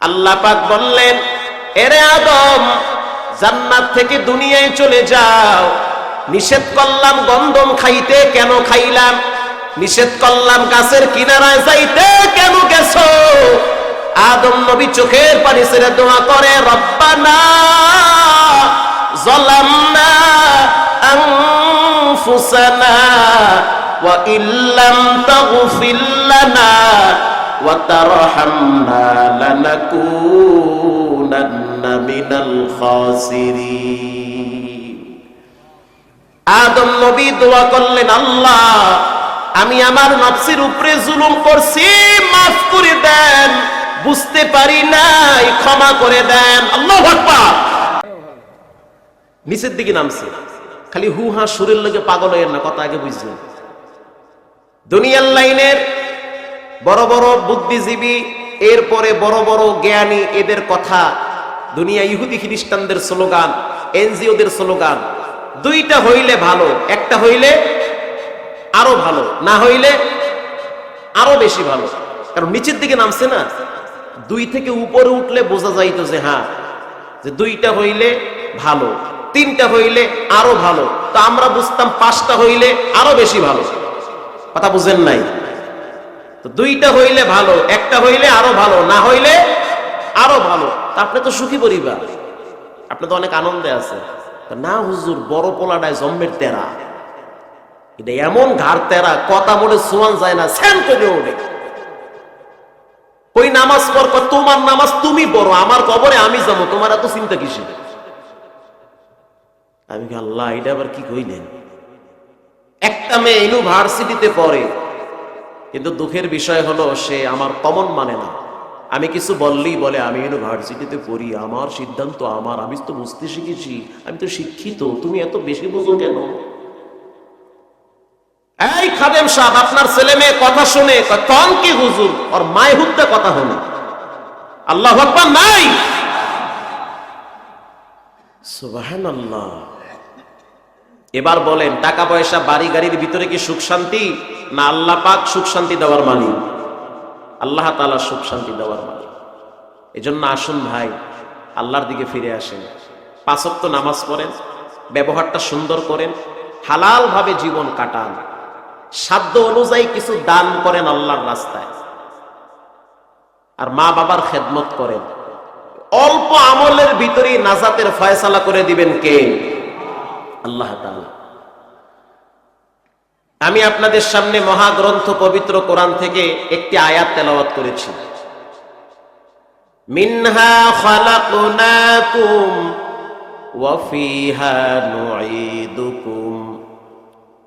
আল্লাহ পাক বললেন, এরে আদম, জান্নাত থেকে দুনিয়ায় চলে যাও। নিষেধ করলাম গন্ধম খাইতে কেন খাইলাম? নিষেধ করলাম গাছের কিনারায় যাইতে কেন গেছো? আদম নবী চোখের পানি ছেড়ে দোয়া করে, রব্বানা জলামনা আনফুসানা ওয়া ইল্লাম তাগফির লানা وترحمنا لنكونن من الخاسرين আদম নবী দোয়া করলেন আল্লাহ আমি আমার নফসের উপরে জুলুম করছি মাফ করে দেন বুঝতে পারি নাই ক্ষমা করে দেন আল্লাহ আকবার নিচের দিকে নামছে খালি হু হা সুরের লোকে পাগল হয়ে না কথা আগে বুঝছেন দুনিয়ার লাইনের বড় বড় বুদ্ধিজীবী, এরপরে বড় বড় জ্ঞানী, এদের কথা। দুনিয়া ইহুদি খ্রিস্টানদের স্লোগান, এনজিওদের স্লোগান। দুইটা হইলে ভালো, একটা হইলে আরও ভালো, না হইলে আরও বেশি ভালো। কারণ নিচের দিকে নামছে না। দুই থেকে উপরে উঠলে বোঝা যাইতো যে হ্যাঁ যে দুইটা হইলে ভালো, তিনটা হইলে আরও ভালো। তা আমরা বুঝতাম পাঁচটা হইলে আরও বেশি ভালো। কথা বুঝেন নাই? দুইটা হইলে ভালো, একটা হইলে আরও ভালো, না হইলে আরও ভালো। তা আপনি তো সুখী পরিবার। আপনি তো অনেক আনন্দে আছে। না হুজুর, বড় পোলাটায় জম্মের তেরা। এটা এমন ঘাড় তেরা, কথা বলে সোয়ান যায় না, স্যান করে ওঠে। ওই নামাজ পর তোমার নামাজ তুমি পড়ো, আমার কবরে আমি যাব, তোমার এত চিন্তা কিসে আমি আল্লাহ, এটা আবার কি কইলেন? একটা মেয়ে ইউনিভার্সিটিতে পড়ে। কিন্তু দুঃখের বিষয় হলো সে আমার কমন মানে না। আমি কিছু বললেই বলে, আমি ইউনিভার্সিটিতে পড়ি, আমার সিদ্ধান্ত আমার, আমি তো বুঝতে শিখেছি, আমি তো শিক্ষিত, তুমি এত বেশি বোঝো কেন? এই খাদেম সাহেব, আপনার ছেলে মেয়ে কথা শুনে কন কি হুজুর? ওর মায় হুদ্দা কথা হলো। আল্লাহ আকবার, নাই! সুবহানাল্লাহ। এবার বলেন টাকা পয়সা বাড়ি গাড়ির ভিতরে কি সুখ শান্তি? না, আল্লাহ পাক সুখ শান্তি দেওয়ার মালিক। আল্লাহ তাআলা সুখ শান্তি দেওয়ার মালিক। এজন্য আসুন ভাই, আল্লাহর দিকে ফিরে আসেন। পাঁচক্ত নামাজ পড়েন, ব্যবহারটা সুন্দর করেন হালাল ভাবে জীবন কাটান। সাধ্য অনুযায়ী কিছু দান করেন আল্লাহর রাস্তায়। আর মা বাবার খেদমত করেন। অল্প আমলের ভিতরেই নাজাতের ফয়সালা করে দিবেন কে? আল্লাহ আমি আপনাদের সামনে মহাগ্রন্থ পবিত্র কোরআন থেকে একটি আয়াত তেলাওয়াত করেছি। মিনহা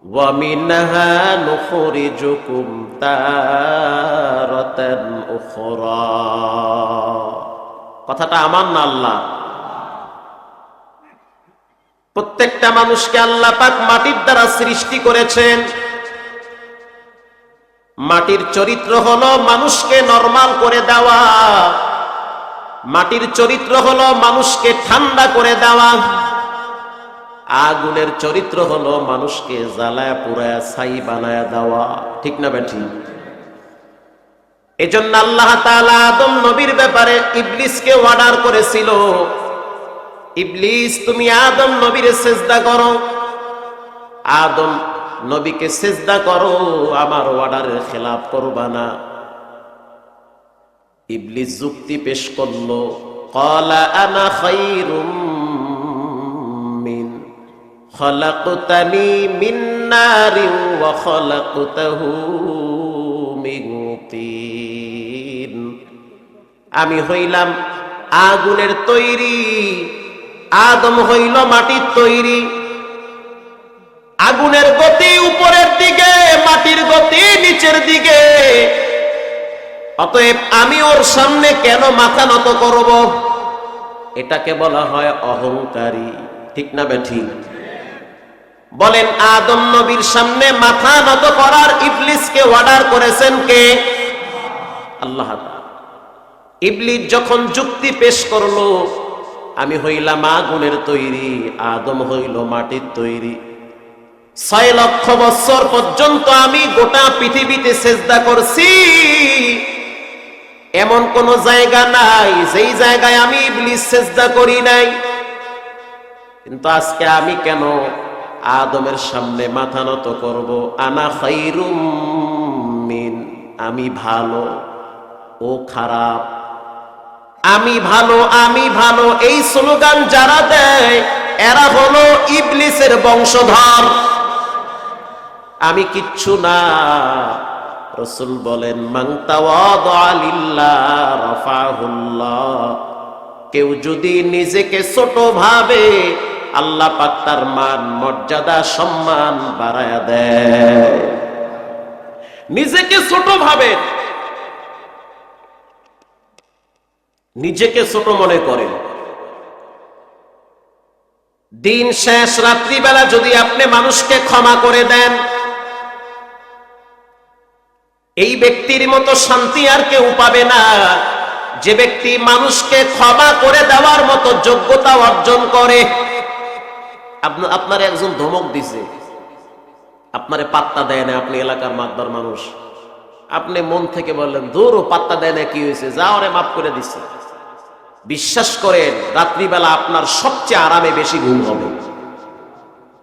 ওয়া মিনহা নুখরিজুকুম তারাতান উখরা। কথাটা আমার না আল্লাহ প্রত্যেকটা মানুষকে আল্লাহ পাক মাটির দ্বারা সৃষ্টি করেছেন। মাটির চরিত্র হলো মানুষকে নরমাল করে দেওয়া। মাটির চরিত্র হলো মানুষকে ঠান্ডা করে দেওয়া। আগুনের চরিত্র হলো মানুষকে জ্বালায় পুরায় ছাই বানায় দেওয়া। ঠিক না বেঠি? এজন্য আল্লাহ তাআলা আদম নবীর ব্যাপারে ইবলিসকে অর্ডার করেছিল। ইবলিস, তুমি আদম নবীর সেজদা করো। আদম নবীকে সেজদা করো, আমার অর্ডারের খেলাফ করবা না। ইবলিস যুক্তি পেশ করল, কলা আনা খাইরুম মিন, খলাকতানি মিন নারিন ওয়া খলাকতাহু আমি হইলাম আগুনের তৈরি আদম হইল মাটির তৈরি। আগুনের গতি উপরের দিকে, মাটির গতি নিচের দিকে। অতএব আমি ওর সামনে কেন মাথা নত করব? এটাকে বলা হয় অহংকারী। ঠিক না বেঠি? বলেন, আদম নবীর সামনে মাথা নত করার ইবলিসকে অর্ডার করেছেন কে? আল্লাহ। ইবলিস যখন যুক্তি পেশ করল আমি হইলাম আগুনের তৈরি, আদম হইল মাটির তৈরি। ছয় লক্ষ বছর পর্যন্ত আমি গোটা পৃথিবীতে সেজদা করছি। এমন কোন জায়গা নাই, যেই জায়গায় আমি ইবলিস সেজদা করি নাই। কিন্তু আজকে আমি কেন আদমের সামনে মাথা নত করব? আনা খাইরুম মিন, আমি ভালো ও খারাপ। আমি ভালো আমি ভালো, এই স্লোগান যারা দেয়, এরা হলো ইবলিসের বংশধর। আমি কিচ্ছু না, রসুল বলেন কেউ যদি নিজেকে ছোট ভাবে আল্লাহ পাক তার মান, মর্যাদা, সম্মান বাড়ায় দেয়। নিজেকে ছোট ভাবে নিজেকে ছোট মনে করেন দিন শেষ, রাত্রিবেলা যদি আপনি মানুষকে ক্ষমা করে দেন, এই ব্যক্তির মতো শান্তি আর কেউ পাবে না। যে ব্যক্তি মানুষকে ক্ষমা করে দেওয়ার মতো যোগ্যতা অর্জন করে। আপনার একজন ধমক দিছে। আপনারে পাত্তা দেয় না, আপনি এলাকার মাতবার মানুষ। আপনি মন থেকে বললেন দূর পাত্তা দেয় না, কি হয়েছে? যা ওরে মাফ করে দিছে। বিশ্বাস করেন, রাত্রিবেলা আপনার সবচেয়ে আরামে বেশি ঘুম হবে।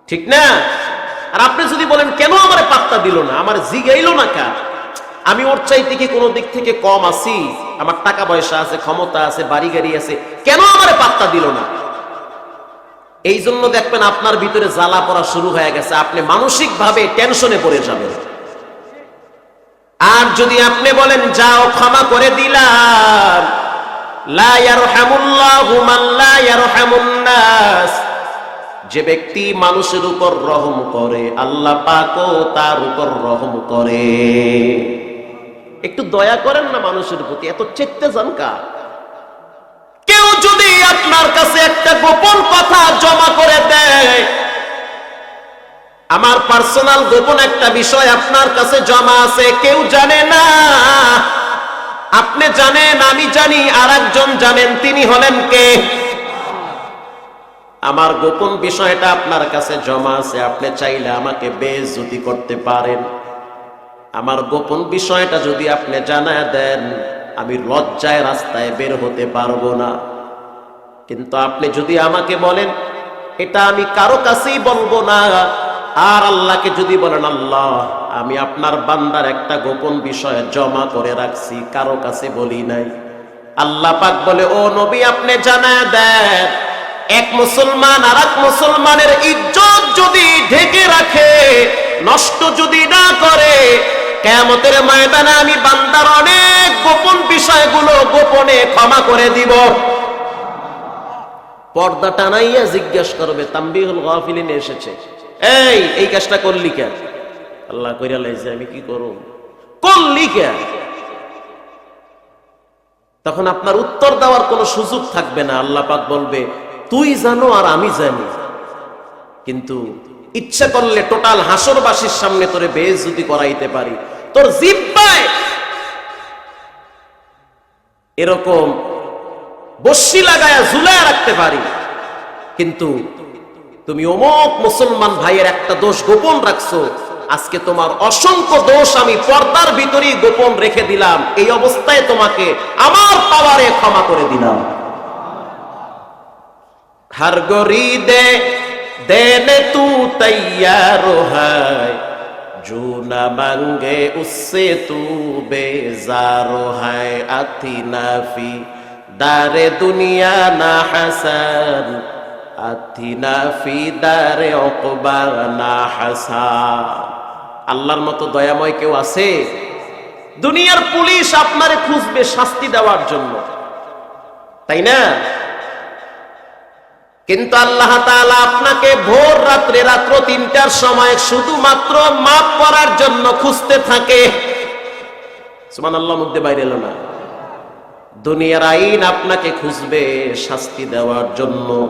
ঠিক না? আর আপনি যদি বলেন, কেন আমার পাত্তা দিল না? আমার জিগাইলো না কা আমি ওর চাইতে কি কোনো দিক থেকে কম আছি? আমার টাকা পয়সা আছে, ক্ষমতা আছে, বাড়ি গাড়ি আছে। কেন আমার পাত্তা দিল না? এই জন্য দেখবেন আপনার ভিতরে জ্বালা পড়া শুরু হয়ে গেছে। আপনি মানসিক ভাবে টেনশনে পড়ে যাবেন। আর যদি আপনি বলেন, যাও ক্ষমা করে দিলাম। যে ব্যক্তি মানুষের উপর রহম করে, আল্লাহ পাকও তার উপর রহম করে। একটু দয়া করেন না মানুষের প্রতি, এত চেতে যান কা কেউ যদি আপনার কাছে একটা গোপন কথা জমা করে দেয়, আমার পার্সোনাল গোপন একটা বিষয় আপনার কাছে জমা আছে, কেউ জানে না। আপনি জানেন, আমি জানি আর একজন জানেন, তিনি হলেন কে? আমার গোপন বিষয়টা আপনার কাছে জমা আছে, আপনি চাইলে আমাকে বেজুতি করতে পারেন। আমার গোপন বিষয়টা যদি আপনি জানা দেন, আমি লজ্জায় রাস্তায় বের হতে পারব না। কিন্তু আপনি যদি আমাকে বলেন, এটা আমি কারও কাছেই বলব না। আর আল্লাহকে যদি বলেন, আল্লাহ, আমি আপনার বান্দার একটা গোপন বিষয় জমা করে রাখছি, কারও কাছে বলি নাই। আল্লাহ পাক বলে, ও নবী, আপনি জানায় দেন, এক মুসলমান আর এক মুসলমানের ইজ্জত যদি ঢেকে রাখে, নষ্ট যদি না করে কেমতের ময়দানে আমি বান্দার অনেক গোপন বিষয়গুলো গোপনে ক্ষমা করে দিব। পর্দা টানাইয়া জিজ্ঞেস করবে তাম্বিহুল গাফিলিনে এসেছে। এই এই কাজটা করলি কেন আল্লাহ কইরা লাইছে, আমি কি করব করলি কেন তখন আপনার উত্তর দেওয়ার কোনো সুযোগ থাকবে না। আল্লাহ পাক বলবে, তুই জানো আর আমি জানি। কিন্তু ইচ্ছা করলে টোটাল হাসরবাসীর সামনে তোরে বেজুতি করাইতে পারি। তোর জিব্বায় এরকম বসি লাগায়া ঝুলায় রাখতে পারি। কিন্তু তুমি অমুক মুসলমান ভাইয়ের একটা দোষ গোপন রাখছো আজকে তোমার অসংখ্য দোষ আমি পর্দার ভিতরেই গোপন রেখে দিলাম এই অবস্থায় তোমাকে আমার পাওয়ারে ক্ষমা করে দিলাম हर गोरी दे देने तू तैयार है जो न मांगे उससे तू बेजार है अति नाफी दारे दुनिया ना हसन আতিনা হাসা আল্লাহর মতো দয়াময় কেউ আছে? দুনিয়ার পুলিশ আপনারে খুঁজবে শাস্তি দেওয়ার জন্য। তাই না? কিন্তু আল্লাহ আপনাকে ভোর রাত্রে, রাত্র তিনটার সময় শুধুমাত্র মাপ করার জন্য খুঁজতে থাকে। সুমান আল্লাহ মধ্যে বাইরে এলো না। দুনিয়ার আইন আপনাকে খুঁজবে শাস্তি দেওয়ার জন্য।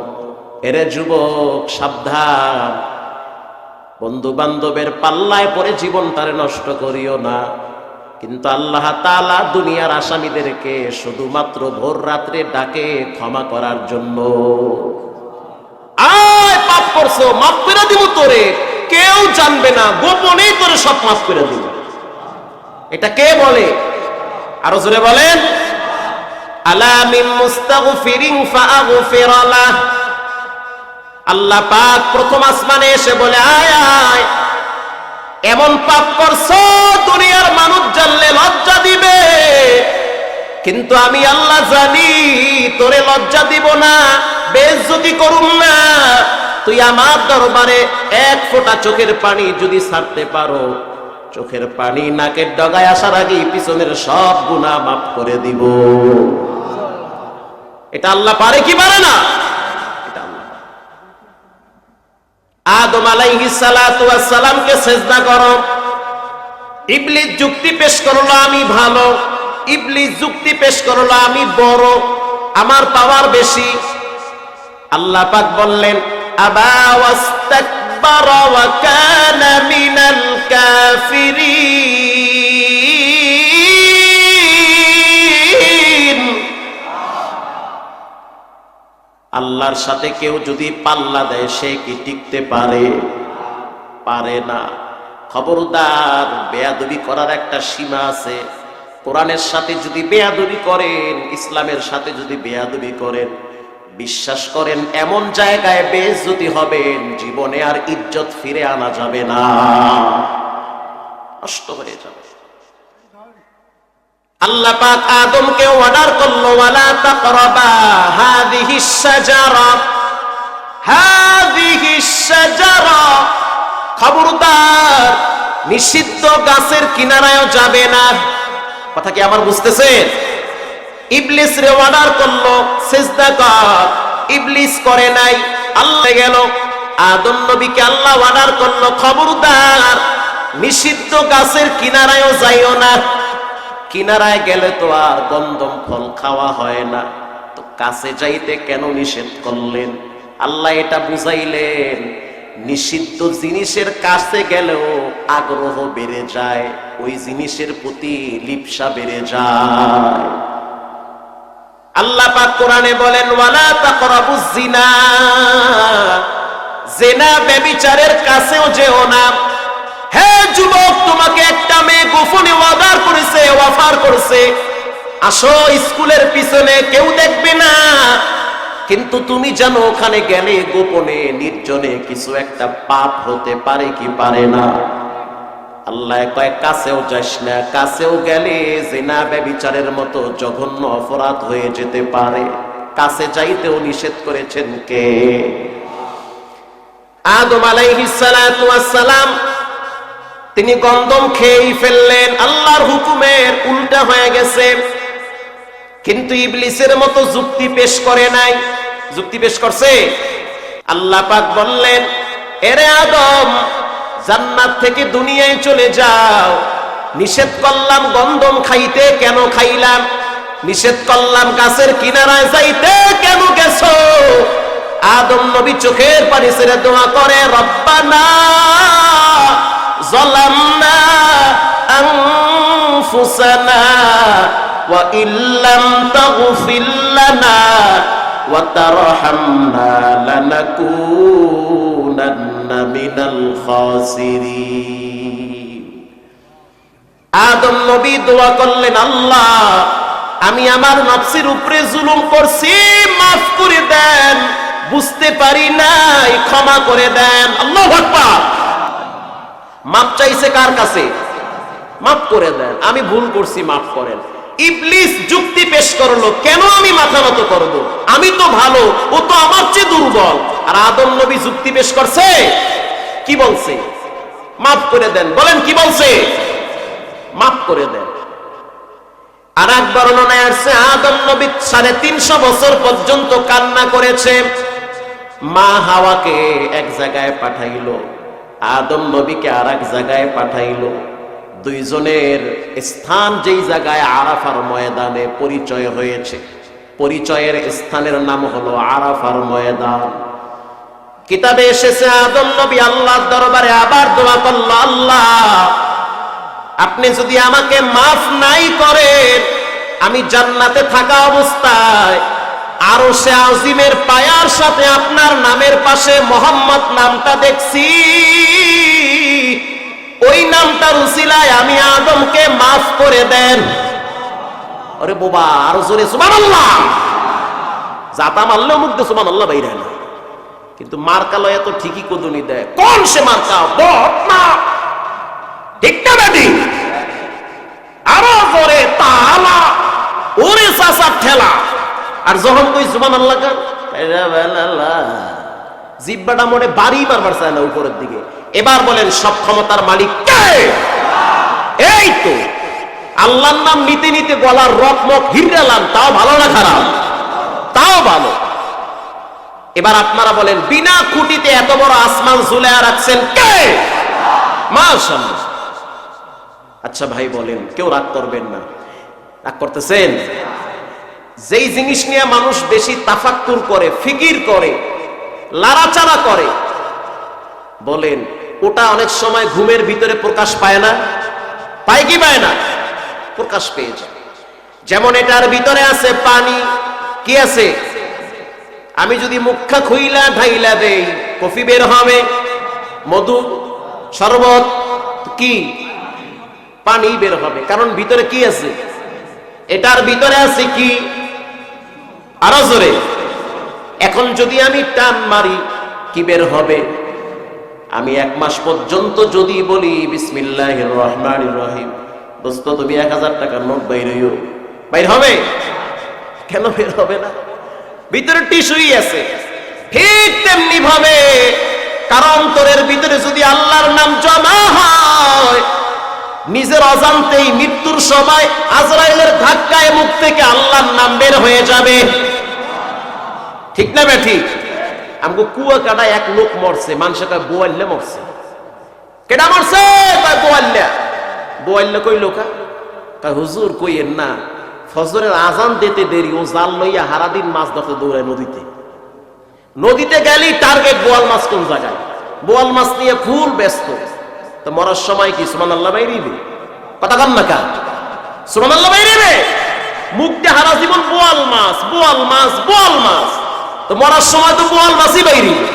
এরে যুবক, সাবধান। বন্ধু বান্ধবের পাল্লায় পরে জীবনটারে নষ্ট করিও না। কিন্তু আল্লাহ তালা দুনিয়ার আসামিদেরকে শুধুমাত্র ভোর রাত্রে ডাকে ক্ষমা করার জন্য। আয় পাপ করছ, মাফ করে দিব তোরে। কেউ জানবে না, গোপনেই তোরে সব মাফ করে দিব। এটা কে বলে? আরও জোরে বলেন। আলা মিন মুস্তাগফিরিন ফাআগফির লাহ আল্লাহ পাক প্রথম আসমানে এসে বলে, আয় আয়। এমন পাপ করছ, দুনিয়ার মানুষ জানলে লজ্জা দিবে। কিন্তু আমি আল্লাহ জানি, তোরে লজ্জা দিব না বেজ্জতি করুম না। তুই আমার দরবারে এক ফোঁটা চোখের পানি যদি ছাড়তে পারো, চোখের পানি নাকের ডগায় আসার আগে পিছনের সব গুণা মাফ করে দিব। এটা আল্লাহ পারে কি পারে না এটা আল্লাহ পারে। আদম আলাইহিস সালাতু ওয়াস সালামকে সেজদা করো। ইবলিস যুক্তি পেশ করল, আমি ভালো। ইবলিস যুক্তি পেশ করল, আমি বড়। আমার পাওয়ার বেশি। আল্লাহ পাক বললেন, আবা ওয়াস্তাকবারা ওয়া কানা মিনাল কাফিরিন। আল্লাহর সাথে কেউ যদি পাল্লা দেয়, সে কি টিকতে পারে? পারে না। খবরদার, বেয়াদবি করার একটা সীমা আছে। কোরআনের সাথে যদি বেয়াদবি করেন, ইসলামের সাথে যদি বেয়াদবি করেন, বিশ্বাস করেন, এমন জায়গায় বেজতি হবেন, জীবনে আর ইজ্জত ফিরে আনা যাবে না। নষ্ট হয়ে যাবে। আল্লাহ পাক আদমকে অর্ডার করল, ওয়ালা তাকরাবা খবরদার, নিষিদ্ধ গাছের কিনারায়ও যাবে না। কথা কি বুঝতেছেন? ইবলিস রে অর্ডার করল, সেজদা কর। ইবলিস করে নাই, আল্লাহ গেল। আদম নবীকে আল্লাহ অর্ডার করল, খবরদার, নিষিদ্ধ গাছের কিনারায়ও যাইও না। কিনারায় গেলে তো আর গন্ধম ফল খাওয়া হয় না। তো কাছে যাইতে কেন নিষেধ করলেন? আল্লাহ এটা বুঝাইলেন, নিষিদ্ধ জিনিসের কাছে গেলেও আগ্রহ বেড়ে যায়, ওই জিনিসের প্রতি লিপসা বেড়ে যায়। আল্লাহ পাক কোরআনে বলেন, ওয়ালা তাকরাবুজ জিনা জেনা ব্যভিচারের কাছেও যেও না। হে যুবক, তোমাকে একটা মেয়ে গোপনে করেছে করেছে। আসো, স্কুলের পিছনে কেউ দেখবে না। কিন্তু তুমি জানো ওখানে গেলে গোপনে, নির্জনে কিছু একটা পাপ হতে পারে কি পারে না। আল্লাহ কাছেও যাস না, কাছেও গেলে জেনা ব্যবিচারের মতো জঘন্য অপরাধ হয়ে যেতে পারে। কাছে যাইতেও নিষেধ করেছেন কে? আদম আলাইহিস সালাম তিনি গন্দম খেয়েই ফেললেন। আল্লাহর হুকুমের উল্টা হয়ে গেছে। কিন্তু ইবলিসের মতো যুক্তি পেশ করে নাই। যুক্তি পেশ করছে? আল্লাহ পাক বললেন, এরে আদম, জান্নাত থেকে দুনিয়ায় চলে যাও। নিষেধ করলাম গন্ধম খাইতে কেন খাইলাম? নিষেধ করলাম গাছের কিনারায় যাইতে কেন গেছো? আদম নবী চোখের পানি ছেড়ে দোয়া করে, রব্বানা ظلمنا أنفسنا وإن لم تغفر لنا وترحمنا لنكونن من الخاسرين আদম নবী দোয়া করলেন আল্লাহ আমি আমার নফসের উপরে জুলুম করছি মাফ করে দেন বুঝতে পারি নাই ক্ষমা করে দেন আল্লাহ আকবার মাপ চাইছে কার কাছে? মাফ করে দেন। আমি ভুল করছি মাফ করেন। ইবলিস যুক্তি পেশ করল, কেন আমি মাথা নত করব? আমি তো ভালো, ও তো আমার চেয়ে দুর্বল। আর আদম নবী যুক্তি পেশ করছে? কি বলছে? মাফ করে দেন। বলেন, কি বলছে? মাফ করে দেন। আর এক বর্ণনায় আসছে, আদম নবী সাড়ে তিনশো বছর পর্যন্ত কান্না করেছে। মা হাওয়াকে এক জায়গায় পাঠাইলো। আদম নবীকে আর এক জায়গায় পাঠাইলো। দুইজনের স্থান যেই জায়গায় আরাফার ময়দানে পরিচয় হয়েছে। পরিচয়ের স্থানের নাম হলো আরাফার ময়দান। কিতাবে এসেছে, আদম নবী আল্লাহর দরবারে আবার দোয়া করল, আল্লাহ, আপনি যদি আমাকে মাফ নাই করেন, আমি জান্নাতে থাকা অবস্থায় আরও সে আজিমের পায়ার সাথে আপনার নামের পাশে মোহাম্মদ নামটা দেখছি। ওই নামটার উসিলায় আমি আদমকে মাফ করে দেন। আরে বোবা, আরও জোরে সুমান জাতা মারলেও মুখ দিয়ে সুমান আল্লাহ বাইরে না। কিন্তু মার্কা লয় তো ঠিকই কদুনি দেয়। কোন সে মার্কা? বট না। ঠিক আরও জোরে তালা। ওরে চাষার ঠেলা। আর যখন কই সুমান আল্লাহ খান জিব্বাটা মনে বাড়ি মারবার চায় না উপরের দিকে। এবার বলেন, সব ক্ষমতার মালিক কে? এই তো। আল্লাহর নাম নিতে নিতে গলার রক মক হিরালাম তাও ভালো না খারাপ? তাও ভালো। এবার আপনারা বলেন, বিনা খুঁটিতে এত বড় আসমান ঝুলে রাখছেন কে? আচ্ছা ভাই, বলেন, কেউ রাগ করবেন না। রাগ করতেছেন? যেই জিনিস নিয়ে মানুষ বেশি তাফাক্কুর করে, ফিকির করে, লাড়াচাড়া করে, বলেন, ওটা অনেক সময় ঘুমের ভিতরে প্রকাশ পায় না। পায় কি পায় না? প্রকাশ পেয়ে যায়। যেমন এটার ভিতরে আছে পানি, কি আছে? আমি যদি মুখা খুইলা ঢাইলা দেই, কফি বের হবে, মধু, শরবত, কি? পানি বের হবে। কারণ ভিতরে কি আছে? এটার ভিতরে আছে কি? আরও জোরে। এখন যদি আমি টান মারি, কি বের হবে? আমি এক মাস পর্যন্ত যদি বলি বিসমিল্লাহ রহমান রহিম। দোস্ত, তুমি এক হাজার টাকার নোট বাইর হইও। বাইর হবে? কেন বের হবে না? ভিতরে টিস্যুই আছে। ঠিক তেমনি ভাবে কারণ অন্তরের ভিতরে যদি আল্লাহর নাম জমা হয়, নিজের অজান্তেই মৃত্যুর সময় আজরাইলের ধাক্কায় মুখ থেকে আল্লাহর নাম বের হয়ে যাবে। ঠিক না বে ঠিক আমাকে কুয়া কাটা এক লোক মরছে মানুষের কয় বোয়াল্লে মরছে। কেডা মরছে? বোয়াল্লা? বোয়াল্লা কই লোকা? কয় হুজুর কইয়েন না, ফজরের আজান দিতে দেরি ও জাল লইয়া হারাদিন মাছ ধরতে দৌড়ায় নদীতে। নদীতে গেলেই টার্গেট বোয়াল মাছ কোন জায়গায়? বোয়াল মাছ নিয়ে ফুল ব্যস্ত। তো মরার সময় কি সুমান আল্লাহ বাইরিবে কথা কান না কা সুমান আল্লাহ বাইরিবে মুখটা হারা জীবন বোয়াল মাছ বোয়াল মাছ বোয়াল মাছ। তো মরার সময় তো বোয়াল মাছই বাইরিবে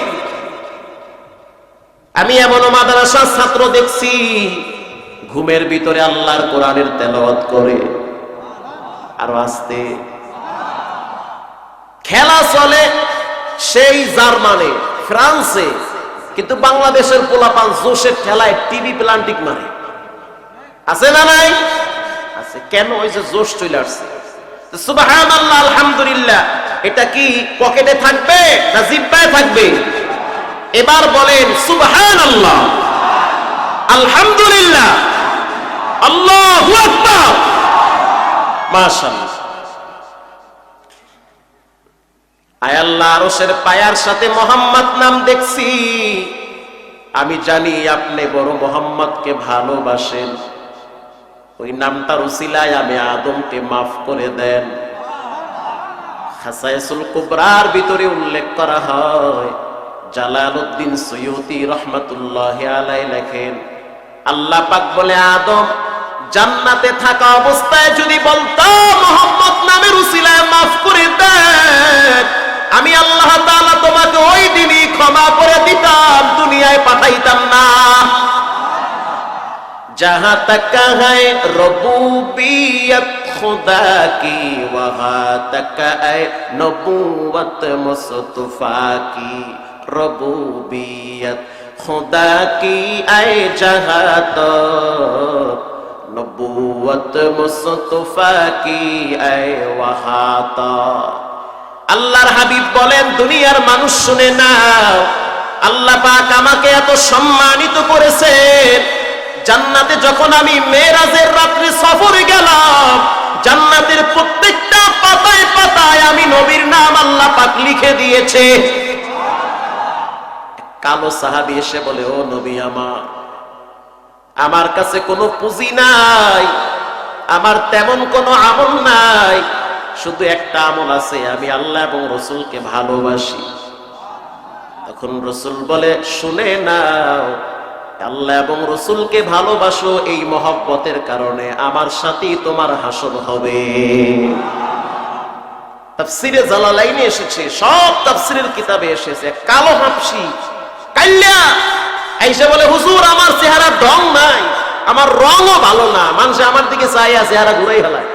আমি এমন মাদ্রাসার ছাত্র দেখছি, ঘুমের ভিতরে আল্লাহর কোরআনের তেলাওয়াত করে আরও আসতে। খেলা চলে সেই জার্মানে, ফ্রান্সে, কিন্তু বাংলাদেশের পোলাপান জোশের খেলায় টিভি প্লান্টিক মারে। আছে না নাই? আছে। কেন? ওই যে জোশ চলে আসছে। আল্লাহ আলহামদুলিল্লাহ। এটা কি পকেটে থাকবে না জিব্বায় থাকবে? এবার বলেন সুবহান আল্লাহ আলহামদুলিল্লাহ। আল্লাহ মাশাআল্লাহ। আয়াল্লাহ আরশের পায়ার সাথে মোহাম্মদ নাম দেখছি। আমি জানি আপনি বড় মোহাম্মদকে ভালোবাসেন। ওই নামটার উসিলায় আমি আদমকে মাফ করে দেন। খাসায়াসুল কুবরার ভিতরে উল্লেখ করা হয়, জালালউদ্দিন সৈয়দি রহমতুল্লাহ আলাই লেখেন, আল্লাহ পাক বলে, আদম, জান্নাতে থাকা অবস্থায় যদি বলতো, মোহাম্মদ নামের উসিলায় মাফ করে দেন, আমি আল্লাহ তাআলা তোমাকে ওই দিনই ক্ষমা করে দিতাম, দুনিয়ায় পাঠাইতাম না। যাহা তাকা হয় রবুবিয়ত খুদা কি ওহা তক নবুয়ত মুস্তফা কি রবুবিয়ত খুদা কি আয় জাহাত নবুয়ত মুস্তফা কি আয় ওয়াহাত আল্লাহর হাবিব বলেন, দুনিয়ার মানুষ শুনে না আল্লাহ পাক আমাকে এত সম্মানিত করেছে জান্নাতে যখন আমি মেয়েরাজের রাত্রি সফরে গেলাম জান্নাতের প্রত্যেকটা পাতায় পাতায় আমি নবীর নাম আল্লাহ পাক লিখে দিয়েছে। কালো সাহাবি এসে বলে, ও নবী আমার আমার কাছে কোনো পুঁজি নাই, আমার তেমন কোনো আমল নাই, শুধু একটা আমল আছে, আমি আল্লাহ এবং রসুলকে ভালোবাসি। তখন রসুল বলে, শুনে নাও আল্লাহ এবং রসুলকে ভালোবাসো এই মহব্বতের কারণে আমার সাথেই তোমার হাসর হবে। তাফসিরে জালালাইনে এসেছে, সব তাফসিরের কিতাবে এসেছে, কালো হাফসি, কাল্লা। আইসা বলে, হুজুর, আমার চেহারা ঢং নাই, আমার রঙও ভালো না, মানুষ আমার দিকে চাইয়া চেহারা ঘুরাই ফেলায়।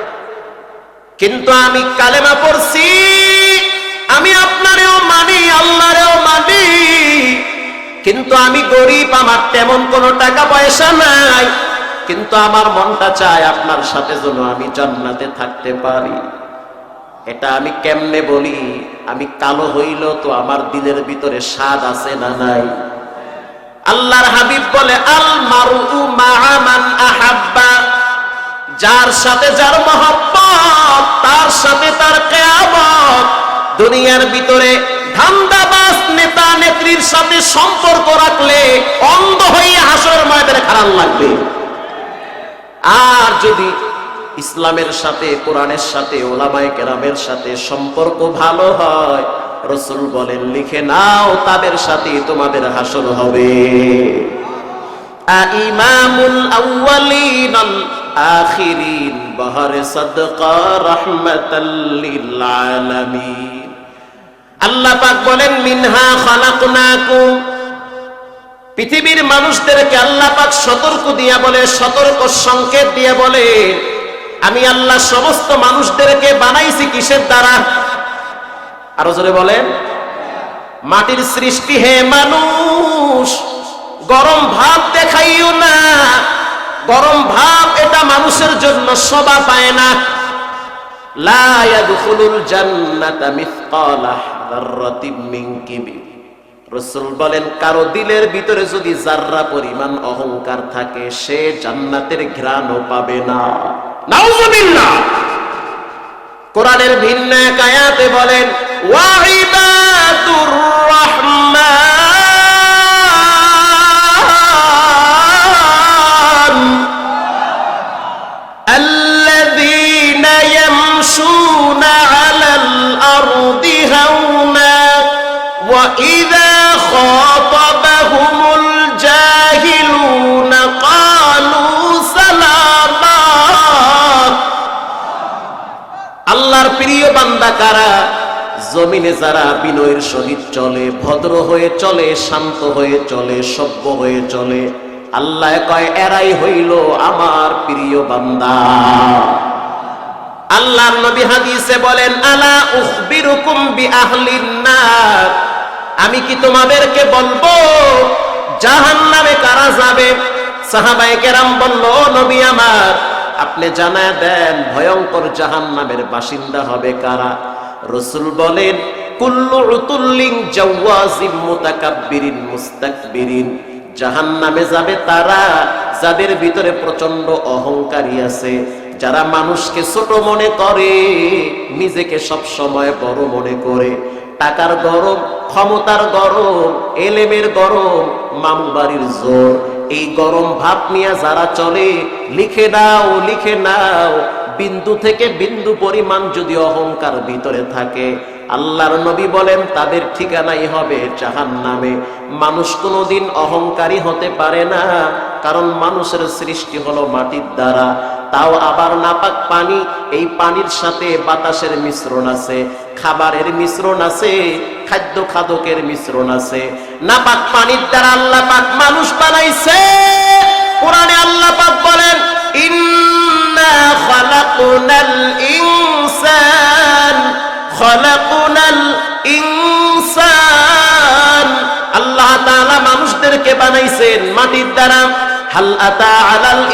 কিন্তু আমি কালেমা পড়ছি, আমি আপনারেও মানি, আল্লাহরেও মানি কিন্তু আমি গরিব, আমার তেমন কোনো টাকা পয়সা নাই। কিন্তু আমার মনটা চায় আপনার সাথে যেন আমি জান্নাতে থাকতে পারি। এটা আমি কেমনে বলি? আমি কালো হইল তো আমার দিলের ভিতরে স্বাদ আছে না নাই। আল্লাহর হাবিব বলে, আল মারু মাআমান আহাব্বা। যার সাথে যার মহব্বত, তার সাথে তার কেয়ামত। দুনিয়ার ভিতরে ধান্দাবাজ নেতা নেত্রীর সাথে সম্পর্ক রাখলে অন্ধ হয়ে হাসরের ময়দানে খারাপ লাগবে। আর যদি ইসলামের সাথে, কোরআনের সাথে, ওলামায়ে কেরামের সাথে সম্পর্ক ভালো হয়, রসুল বলেন, লিখে নাও, তাদের সাথে তোমাদের হাসর হবে। ইমামুল আউয়ালিন আখিরিন, বাহারে সাদকা রাহমাতাল আলামিন। আল্লাহ পাক বলেন, মিনহা খালাকনাকুম। পৃথিবীর মানুষদেরকে আল্লাহ পাক সতর্ক দিয়া বলে, সতর্ক সংকেত দিয়ে বলে, আমি আল্লাহ সমস্ত মানুষদেরকে বানাইছি কিসের দ্বারা? আরও জোরে বলেন, মাটির সৃষ্টি হে মানুষ, গরম ভাব দেখাইও না। গরম ভাব এটা মানুষের জন্য শোভা পায় না। লা ইয়াদখুলুল জান্নাতা মিসকালা রসুল বলেন, কারও দিলের ভিতরে যদি জাররা পরিমাণ অহংকার থাকে, সে জান্নাতের ঘ্রাণও পাবে না। কোরআনের ভিন্ন এক আয়াতে বলেন ওয়াইবাতুর প্রিয় কারা জমিনে যারা বিনয়ের সহিত চলে, ভদ্র হয়ে চলে, শান্ত হয়ে চলে, সভ্য হয়ে চলে, আল্লাহ কয়, এরাই হইল আমার প্রিয় বান্দা। আল্লাহর নবী হাদিসে বলেন, আলা উখবিরুকুম বি আহলিন নার। আমি কি তোমাদেরকে বলব, জাহান্নামে কারা যাবে? সাহাবায়ে কেরাম বলল, "ও নবী আমার আপনি জানায় দেন, ভয়ঙ্কর জাহান্নামের বাসিন্দা হবে কারা? রসুল বলেন, কুল্লু উতুল্লিং মুস্তাকবিরিন। জাহান্নামে যাবে তারা যাদের ভিতরে প্রচণ্ড অহংকারী আছে। যারা মানুষকে ছোট মনে করে, নিজেকে সব সময় বড় মনে করে। টাকার গরম, ক্ষমতার গরম, এলেমের গরম মামবাড়ির জোর। এই গরম ভাব নিয়ে যারা চলে, লিখে নাও লিখে নাও। বিন্দু থেকে বিন্দু পরিমাণ যদি অহংকার ভিতরে থাকে, আল্লাহর নবী বলেন, তাদের ঠিকানাই হবে জাহান নামে মানুষ কোনোদিন অহংকারী হতে পারে না, কারণ মানুষের সৃষ্টি হলো মাটির দ্বারা। তাও আবার নাপাক পানি। এই পানির সাথে বাতাসের মিশ্রণ আছে, খাবারের মিশ্রণ আছে, খাদ্য খাদকের মিশ্রণ আছে। নাপাক পানির দ্বারা আল্লাহ পাক মানুষ বানাইছে। কোরআনে আল্লাহ পাক বলেন, ইন্না খালাকুনাল ইনসান খালাকুনাল ইনসান। আল্লাহ তাআলা মানুষদেরকে বানাইছেন মাটির দ্বারা। হাল আতা আলাল